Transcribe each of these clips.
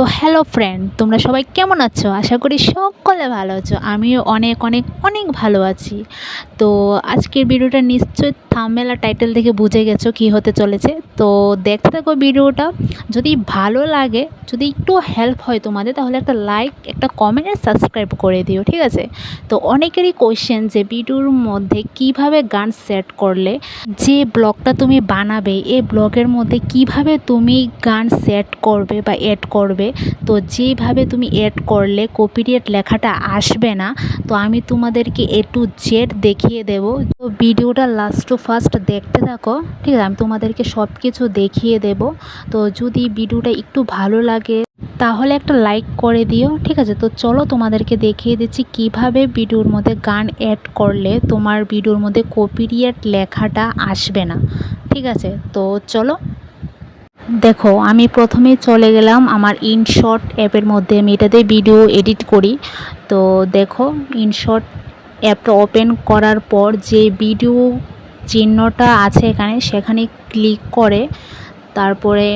তো hello friend তোমরা সবাই কেমন আছো? আশা করি সকলে ভালো আছো। আমিও অনেক অনেক অনেক ভালো আছি। তো আজকের ভিডিওটা নিশ্চয়ই থামমেল আর টাইটেল দেখে বুঝে গেছো কি হতে চলেছে। তো দেখতে থাকো ভিডিওটা। যদি ভালো লাগে, যদি একটু হেল্প হয় তোমাদের, তাহলে একটা লাইক একটা কমেন্ট আর সাবস্ক্রাইব করে দিও, ঠিক আছে? তো অনেকেরই কোয়েশ্চেন যে ভিডিওর মধ্যে কীভাবে গান সেট করলে, যে ব্লগটা তুমি বানাবে এই ব্লগের মধ্যে কীভাবে তুমি গান সেট করবে বা অ্যাড করবে তো যেভাবে তুমি অ্যাড করলে কপিরিয়েট লেখাটা আসবে না, তো আমি তোমাদেরকে এ টু জেড দেখিয়ে দেব। তো ভিডিওটা লাস্ট টু ফার্স্ট দেখতে থাকো, ঠিক আছে? আমি তোমাদেরকে সব কিছু দেখিয়ে দেব। তো যদি ভিডিওটা একটু ভালো লাগে, তাহলে একটা লাইক করে দিও, ঠিক আছে? তো চলো তোমাদেরকে দেখিয়ে দিচ্ছি কীভাবে ভিডিওর মধ্যে গান অ্যাড করলে তোমার ভিডিওর মধ্যে কপিরিয়েট লেখাটা আসবে না, ঠিক আছে? তো চলো দেখো, আমি প্রথমে চলে গেলাম আমার ইনশর্ট অ্যাপের মধ্যে। আমি এটাতে ভিডিও এডিট করি। তো দেখো ইনশর্ট অ্যাপটা ওপেন করার পর যে ভিডিও চিহ্নটা আছে এখানে, সেখানে ক্লিক করে। তারপরে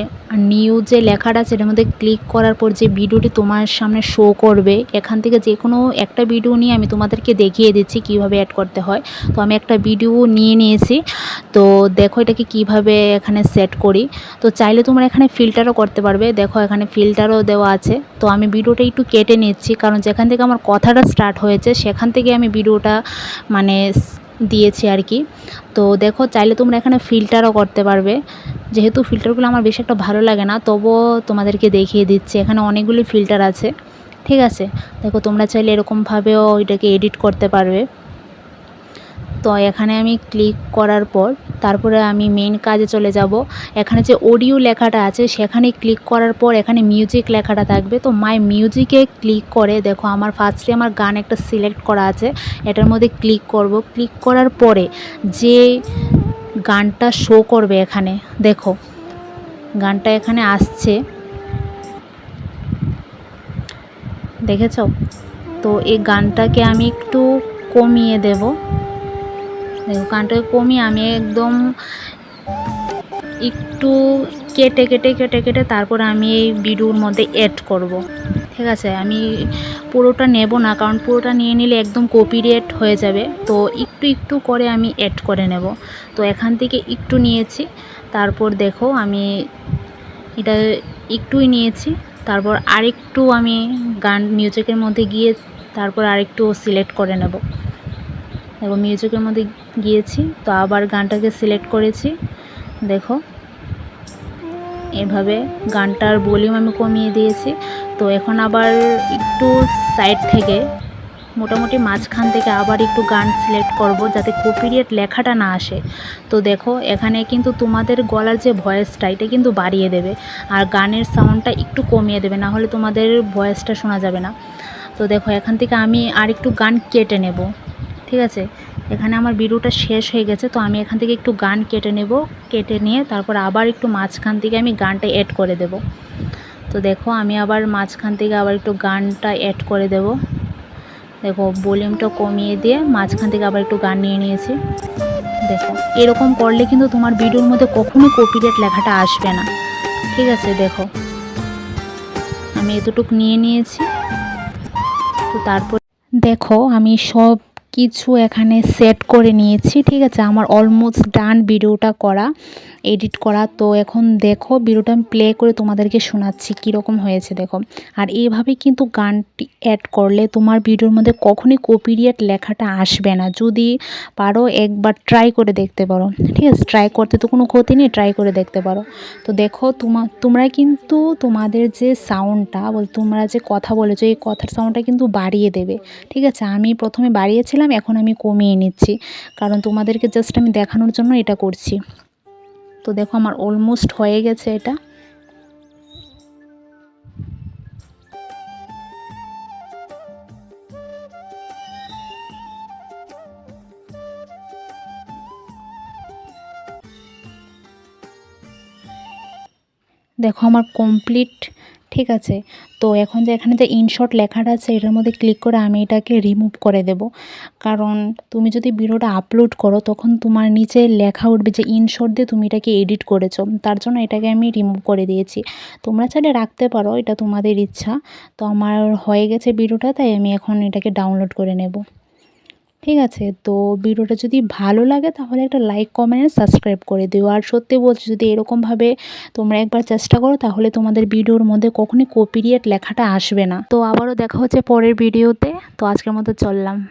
নিউ যে লেখাটা এটার মধ্যে ক্লিক করার পর যে ভিডিওটি তোমার সামনে শো করবে, এখান থেকে যে কোনো একটা ভিডিও নিয়ে আমি তোমাদেরকে দেখিয়ে দিচ্ছি কীভাবে অ্যাড করতে হয়। তো আমি একটা ভিডিও নিয়ে নিয়েছি। তো দেখো এটাকে কীভাবে এখানে সেট করি। তো চাইলে তোমরা এখানে ফিল্টারও করতে পারবে। দেখো এখানে ফিল্টারও দেওয়া আছে। তো আমি ভিডিওটা একটু কেটে নিচ্ছি। কারণ যেখান থেকে আমার কথাটা স্টার্ট হয়েছে, সেখান থেকে আমি ভিডিওটা মানে দিয়েছি আর কি। তো দেখো, চাইলে তোমরা এখানে ফিল্টারও করতে পারবে। যেহেতু ফিল্টারগুলো আমার বেশি একটা ভালো লাগে না, তবুও তোমাদেরকে দেখিয়ে দিচ্ছে। এখানে অনেকগুলি ফিল্টার আছে, ঠিক আছে? দেখো, তোমরা চাইলে এরকমভাবেও এটাকে এডিট করতে পারবে। তো এখানে আমি ক্লিক করার পর তারপরে আমি মেন কাজে চলে যাব। এখানে যে অডিও লেখাটা আছে, সেখানে ক্লিক করার পর এখানে মিউজিক লেখাটা থাকবে। তো মাই মিউজিকে ক্লিক করে, দেখো আমার ফার্স্টে আমার গান একটা সিলেক্ট করা আছে। এটার মধ্যে ক্লিক করব। ক্লিক করার পরে যে গানটা শো করবে এখানে, দেখো, গানটা এখানে আসছে। দেখেছ? তো এই গানটাকে আমি একটু কমিয়ে দেব। দেখো গানটাকে কমিয়ে আমি একদম একটু কেটে কেটে কেটে কেটে তারপর আমি এই ভিডিওর মধ্যে অ্যাড করব। ঠিক আছে? আমি পুরোটা নেব না, কারণ পুরোটা নিয়ে নিলে একদম কপিরিয়েট হয়ে যাবে। তো একটু একটু করে আমি অ্যাড করে নেব। তো এখান থেকে একটু নিয়েছি, তারপর দেখো আমি এটা একটুই নিয়েছি, তারপর আরেকটু আমি গান মিউজিকের মধ্যে গিয়ে তারপর আরেকটু সিলেক্ট করে নেব। দেখো মিউজিকের মধ্যে গিয়েছি, তো আবার গানটাকে সিলেক্ট করেছি। দেখো, এভাবে গানটার ভলিউম আমি কমিয়ে দিয়েছি। তো এখন আবার একটু সাইড থেকে, মোটামুটি মাঝখান থেকে আবার একটু গান সিলেক্ট করব যাতে কপিরিয়েট লেখাটা না আসে। তো দেখো, এখানে কিন্তু তোমাদের গলার যে ভয়েসটা, এটা কিন্তু বাড়িয়ে দেবে। আর গানের সাউন্ডটা একটু কমিয়ে দেবে না হলে তোমাদের ভয়েসটা শোনা যাবে না। তো দেখো, এখান থেকে আমি আর একটু গান কেটে নেব। ঠিক আছে? এখানে আমার ভিডিওটা শেষ হয়ে গেছে, তো আমি এখান থেকে একটু গান কেটে নেব, কেটে নিয়ে তারপর আবার একটু মাঝখান থেকে আমি গানটা অ্যাড করে দেব। তো দেখো, আমি আবার মাঝখান থেকে আবার একটু গানটা অ্যাড করে দেব। দেখো ভলিউমটা কমিয়ে দিয়ে মাঝখান থেকে আবার একটু গান নিয়ে নিয়েছি। দেখো, এরকম করলে কিন্তু তোমার ভিডিওর মধ্যে কখনোই কপিরাইট লেখাটা আসবে না। ঠিক আছে, দেখো। আমি এতটুকু নিয়ে নিয়েছি। তো তারপর দেখো, আমি সব কিছু এখানে সেট করে নিয়েছি, ঠিক আছে? আমার অলমোস্ট ডান ভিডিওটা করা এডিট করা। তো এখন দেখো ভিডিওটা আমি প্লে করে তোমাদেরকে শোনাচ্ছি, কীরকম হয়েছে দেখো। আর এইভাবে কিন্তু গানটি অ্যাড করলে তোমার ভিডিওর মধ্যে কখনই কপিরিয়েট লেখাটা আসবে না। যদি পারো একবার ট্রাই করে দেখতে পারো, ঠিক আছে? ট্রাই করতে তো কোনো ক্ষতি নেই ট্রাই করে দেখতে পারো। তো দেখো, তোমা, তোমরা কিন্তু তোমাদের যে সাউন্ডটা বল, তোমরা যে কথা বলেছ, এই কথার সাউন্ডটা কিন্তু বাড়িয়ে দেবে, ঠিক আছে? আমি প্রথমে বাড়িয়েছিলাম এখন আমি কমিয়ে নিচ্ছি। কারণ তোমাদেরকে জাস্ট আমি দেখানোর জন্য এটা করছি। তো দেখো, আমার অলমোস্ট হয়ে গেছে এটা। দেখো, আমার কমপ্লিট ঠিক আছে। তো এখন যে এখানে যে ইনশর্ট লেখাটা আছে, এটার মধ্যে ক্লিক করে আমি এটাকে রিমুভ করে দেব। কারণ তুমি যদি ভিডিওটা আপলোড করো, তখন তোমার নিচে লেখা উঠবে যে ইনশর্ট দিয়ে তুমি এটাকে এডিট করেছ। তার জন্য এটাকে আমি রিমুভ করে দিয়েছি। তোমরা চাইলে রাখতে পারো, এটা তোমাদের ইচ্ছা। তো আমার হয়ে গেছে ভিডিওটা, তাই আমি এখন এটাকে ডাউনলোড করে নেব। ঠিক আছে? তো ভিডিওটা যদি ভালো লাগে তাহলে একটা লাইক কমেন্ট সাবস্ক্রাইব করে দিও। আর সত্যি বলছি, যদি এরকমভাবে তোমরা একবার চেষ্টা করো, তাহলে তোমাদের ভিডিওর মধ্যে কখনই কপিরিয়েট লেখাটা আসবে না। তো আবারও দেখা হচ্ছে পরের ভিডিওতে। তো আজকের মতো চললাম।